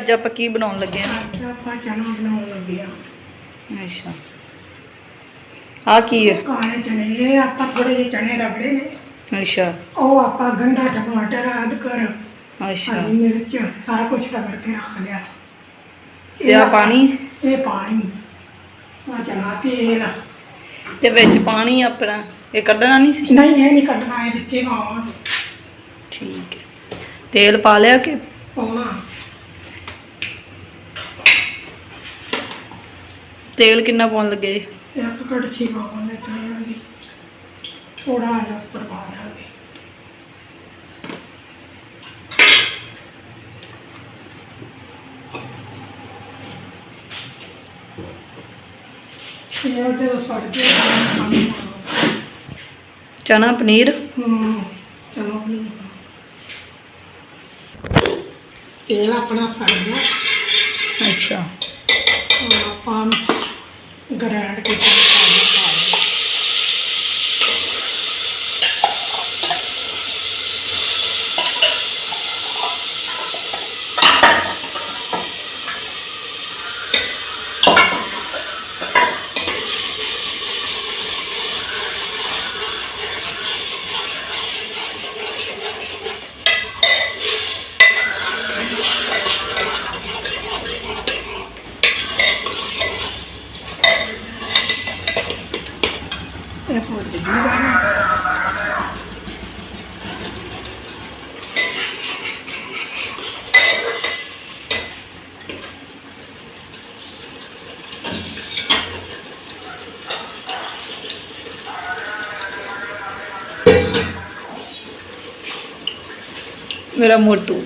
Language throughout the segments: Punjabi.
ਅੱਜ ਆਪਾਂ ਕੀ ਬਣਾਉਣ ਲੱਗੇ ਆ ਅੱਜ ਆਪਾਂ ਚਨਾ ਬਣਾਉਣ ਲੱਗੇ ਆ ਅੱਛਾ। ਆ ਕੀ ਹੈ? ਕਾਲੇ ਚਨੇ ਇਹ ਆਪਾਂ ਥੋੜੇ ਜਿਹੇ ਚਨੇ ਰਗੜੇ ਨੇ। ਅੱਛਾ। ਉਹ ਆਪਾਂ ਗੰਢਾ ਟਮਾਟਰ ਅਦਰਕ ਅੱਛਾ। ਹਰੀ ਮਿਰਚ ਸਾਰਾ ਕੁਝ ਰਗੜ ਕੇ ਰੱਖ ਲਿਆ। ਤੇ ਆ ਪਾਣੀ? ਇਹ ਪਾਣੀ। ਆ ਚਨਾ ਤੇਲ। ਤੇ ਵਿੱਚ ਪਾਣੀ ਆਪਣਾ? ਇਹ ਕੱਢਣਾ ਨਹੀਂ ਸੀ? ਨਹੀਂ ਇਹ ਨਹੀਂ ਕੱਢਣਾ ਇਹ ਵਿੱਚੇ ਪਾਵਾਂਗੇ ਠੀਕ ਹੈ। ਤੇਲ ਪਾ ਲਿਆ ਕਿ? ਪਾਉਣਾ। ਤੇਲ ਕਿੰਨਾ ਪਾਉਣ ਲੱਗੇ? ਇੱਕ ਕੜਛੀ ਪਾਵਾਂਗੇ ਤੇਲ ਦੀ ਥੋੜਾ ਜਿਹਾ ਉੱਪਰ ਪਾ ਦਿਆਂਗੇ। ਇਹ ਤੇ ਸੜ ਕੇ ਸਾਨੂੰ ਚਨਾ ਪਨੀਰ? ਹੂੰ ਚਲੋ ਆਪਣੀ ਤੇਲ ਆਪਣਾ ਸੜ ਗਿਆ। ਅੱਛਾ। ਆਪਾਂ ਗ੍ਰਾਈਂਡ ਕੀਤਾ ਮਸਾਲਾ ਪਾ ਦਿਓ ਮੇਰਾ ਮੋਟੂ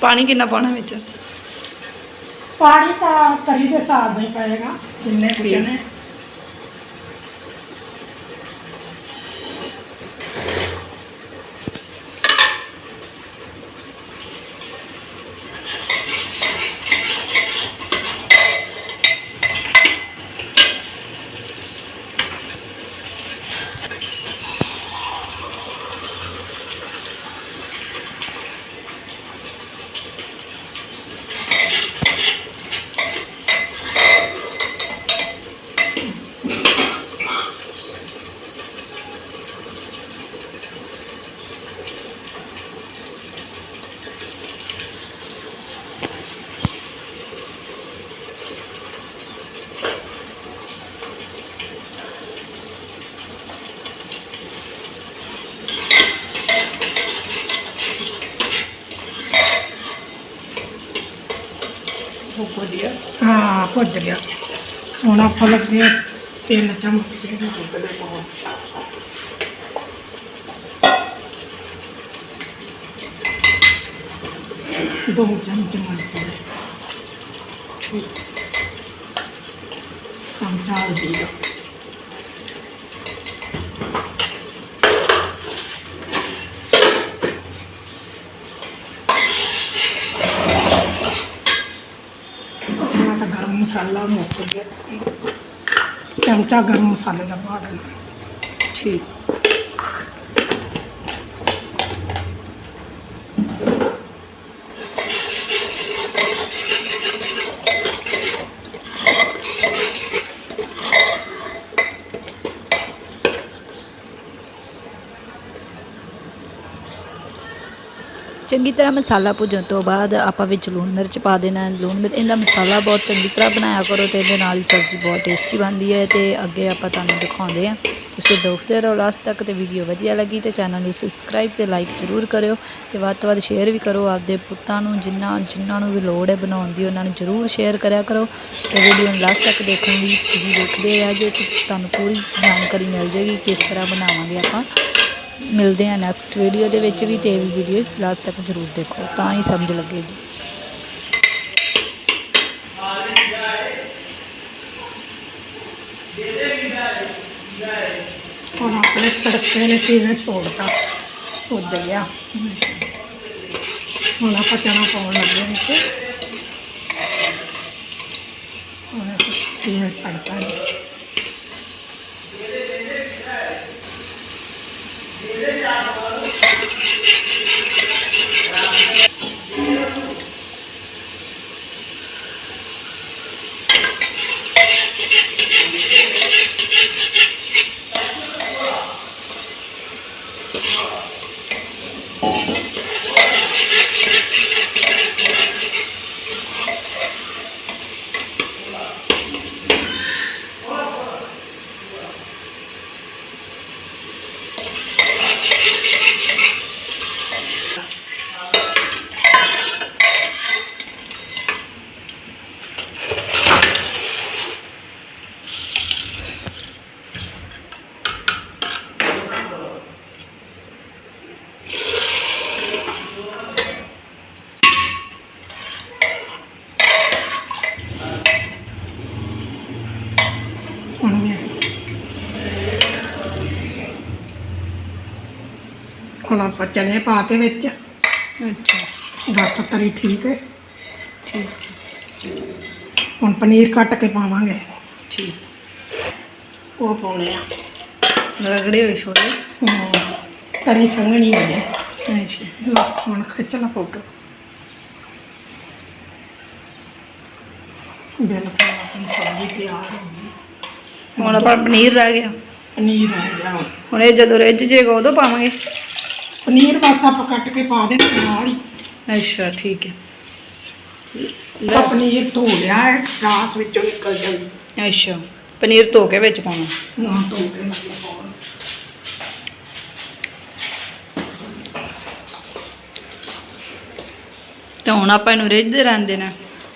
ਪਾਣੀ ਕਿੰਨਾ ਪਾਉਣਾ ਵਿੱਚ? ਪਾਣੀ ਤਾਂ ਤਰੀ ਦੇ ਹਿਸਾਬ ਨਾਲ ਹੀ ਪਏਗਾ ਜਿੰਨੇ ਕੁ। ਜਣੇ ਬਹੁਤ ਵਧੀਆ। ਹਾਂ, ਭੁੱਜ ਗਿਆ। ਹੁਣ ਆਪਾਂ ਲੱਗੇ ਆ ਤਿੰਨ ਚਮਚ ਦੇ ਦੁੱਧ ਪਾਉਣ ਦੋ ਚਮਚ ਮਰਚ ਦੇ ਚਮਚਾ ਦੇ ਦਿਓ ਆਪਣਾ ਤਾਂ ਗਰਮ ਮਸਾਲਾ ਮੁੱਕ ਗਿਆ ਸੀ ਚਮਚਾ ਗਰਮ ਚੰਗੀ ਤਰ੍ਹਾਂ ਮਸਾਲਾ ਭੁੱਜਣ ਤੋਂ ਬਾਅਦ ਆਪਾਂ ਵਿੱਚ ਲੂਣ ਮਿਰਚ ਪਾ ਦੇਣਾ ਲੂਣ ਮਿਰਚ, ਇਹਦਾ ਮਸਾਲਾ ਬਹੁਤ ਚੰਗੀ ਤਰ੍ਹਾਂ ਬਣਾਇਆ ਕਰੋ ਤੇ ਇਹਦੇ ਨਾਲ ਹੀ ਸਬਜ਼ੀ ਬਹੁਤ ਟੇਸਟੀ ਬਣਦੀ ਹੈ ਤੇ ਅੱਗੇ ਆਪਾਂ ਤੁਹਾਨੂੰ ਦਿਖਾਉਂਦੇ ਹਾਂ। ਤੁਸੀਂ ਦੇਖਦੇ ਰਹੋ ਲਾਸਟ ਤੱਕ ਤੇ ਵੀਡੀਓ ਵਧੀਆ ਲੱਗੀ ਤੇ ਚੈਨਲ ਨੂੰ ਸਬਸਕ੍ਰਾਈਬ ਤੇ ਲਾਈਕ ਜ਼ਰੂਰ ਕਰਿਓ ਤੇ ਵੱਧ ਤੋਂ ਵੱਧ ਸ਼ੇਅਰ ਵੀ ਕਰੋ ਆਪਦੇ ਪੁੱਤਾਂ ਨੂੰ, ਜਿੰਨਾ ਜਿਨ੍ਹਾਂ ਨੂੰ ਵੀ ਲੋੜ ਹੈ ਬਣਾਉਣ ਦੀ, ਉਹਨਾਂ ਨੂੰ ਜ਼ਰੂਰ ਸ਼ੇਅਰ ਕਰਿਆ ਕਰੋ ਤੇ ਵੀਡੀਓ ਨੂੰ ਲਾਸਟ ਤੱਕ ਦੇਖਣ ਦੀ ਤੁਸੀਂ ਦੇਖਦੇ ਆ ਜੇ ਤੁਹਾਨੂੰ ਪੂਰੀ ਜਾਣਕਾਰੀ ਮਿਲ ਜਾਏਗੀ ਕਿਸ ਤਰ੍ਹਾਂ ਬਣਾਵਾਂਗੇ ਆਪਾਂ। ਮਿਲਦੇ ਆ ਨੈਕਸਟ ਵੀਡੀਓ ਦੇ ਵਿੱਚ ਵੀ ਤੇ ਵੀਡੀਓ ਲਾਸਟ ਤੱਕ ਜ਼ਰੂਰ ਦੇਖੋ, ਤਾਂ ਹੀ ਸਮਝ ਲੱਗੇਗੀ। ਹੁਣ ਆਪਣੇ ਤੜਕੇ ਨੇ ਕਿਵੇਂ ਛੋੜਤਾ? ਭੁੱਜ ਗਿਆ ਹੁਣ ਆਪਾਂ ਚਨਾ ਪਾਉਣ ਲੱਗੇ ਵਿੱਚ। ਹੁਣ ਆਪਾਂ ਛੱਡਤਾ ਹੁਣ ਹੁਣ ਆਪਾਂ ਚਨੇ ਪਾਤੇ ਵਿੱਚ। ਅੱਛਾ। ਬਸ ਤਰੀ ਠੀਕ ਹੈ। ਠੀਕ। ਹੁਣ ਪਨੀਰ ਕੱਟ ਕੇ ਪਾਵਾਂਗੇ। ਠੀਕ। ਉਹ ਪਾਉਣੇ ਆ। ਰਗੜੇ ਹੋਏ ਛੋਲੇ। ਤਰੀ ਸੰਘਣੀ ਹੋ ਜਾਏ ਅੱਛਾ। ਹੁਣ ਖਿੱਚ ਲਾ ਫੋਟੋ ਬਿਲਕੁਲ ਆਪਣੀ ਸਬਜ਼ੀ ਤਿਆਰ ਹੋ ਗਈ। ਹੁਣ ਆਪਣਾ ਪਨੀਰ ਰਹਿ ਗਿਆ। ਪਨੀਰ ਆ ਗਿਆ। ਹੁਣ ਇਹ ਜਦੋਂ ਰਿੱਝ ਜੇਗਾ ਉਦੋਂ ਪਾਵਾਂਗੇ। ਪਨੀਰ ਬਸ ਆਪਾਂ ਕੱਟ ਕੇ ਪਾ ਦੇਣਾ ਨਾਲ ਹੀ। ਅੱਛਾ ਠੀਕ ਹੈ। ਆਹ ਪਨੀਰ ਧੋ ਲਿਆ ਹੈ ਰਾਸ ਵਿੱਚੋਂ ਨਿਕਲ ਜਾਂਦੀ। ਅੱਛਾ ਪਨੀਰ ਧੋ ਕੇ ਵਿੱਚ ਪਾਉਣਾ। ਨਾ ਧੋ ਕੇ ਪਾਉਣ। ਤੇ ਹੁਣ ਆਪਾਂ ਇਹਨੂੰ ਰਿੱਝਦੇ ਰਹਿਣ ਦੇਣਾ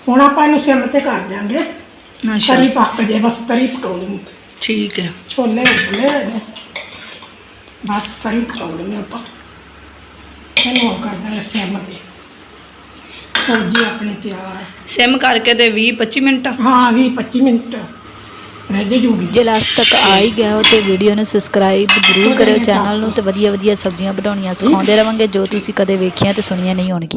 ਹੁਣ ਆਪਾਂ ਇਹਨੂੰ ਸਿਮ ਤੇ ਕਰ ਦਿਆਂਗੇ। ਅੱਛਾ। ਤਰੀ ਪੱਕ ਜੇ ਬਸ ਤਰੀ ਪਕਾਉਣੀ। ਠੀਕ ਹੈ। ਛੋਲੇ ਉਬਲੇ ਨੇ। ਬਸ ਤਰੀ ਪਕਾਉਣੀ ਆਪਾਂ। ਇਹਨੂੰ ਹੁਣ ਕਰ ਦਾਂਗੇ ਸਿਮ ਤੇ ਸਬਜ਼ੀ ਆਪਣੀ ਤਿਆਰ। ਸਿਮ ਕਰਕੇ ਤੇ 20 25 ਮਿੰਟ। ਹਾਂ 20 25 ਮਿੰਟ। ਰਹਿ ਜੂਗੀ ਜੇ ਲਾਸਟ ਤੱਕ ਆ ਹੀ ਗਿਆ ਹੋ ਤੇ ਵੀਡੀਓ ਨੂੰ ਸਬਸਕ੍ਰਾਈਬ ਜ਼ਰੂਰ ਕਰਿਓ ਚੈਨਲ ਨੂੰ ਤੇ ਵਧੀਆ ਵਧੀਆ ਸਬਜ਼ੀਆਂ ਬਣਾਉਣੀਆਂ ਸਿਖਾਉਂਦੇ ਰਵਾਂਗੇ ਜੋ ਤੁਸੀਂ ਕਦੇ ਵੇਖੀਆਂ ਤੇ ਸੁਣੀਆਂ ਨਹੀਂ ਹੋਣਗੀਆਂ।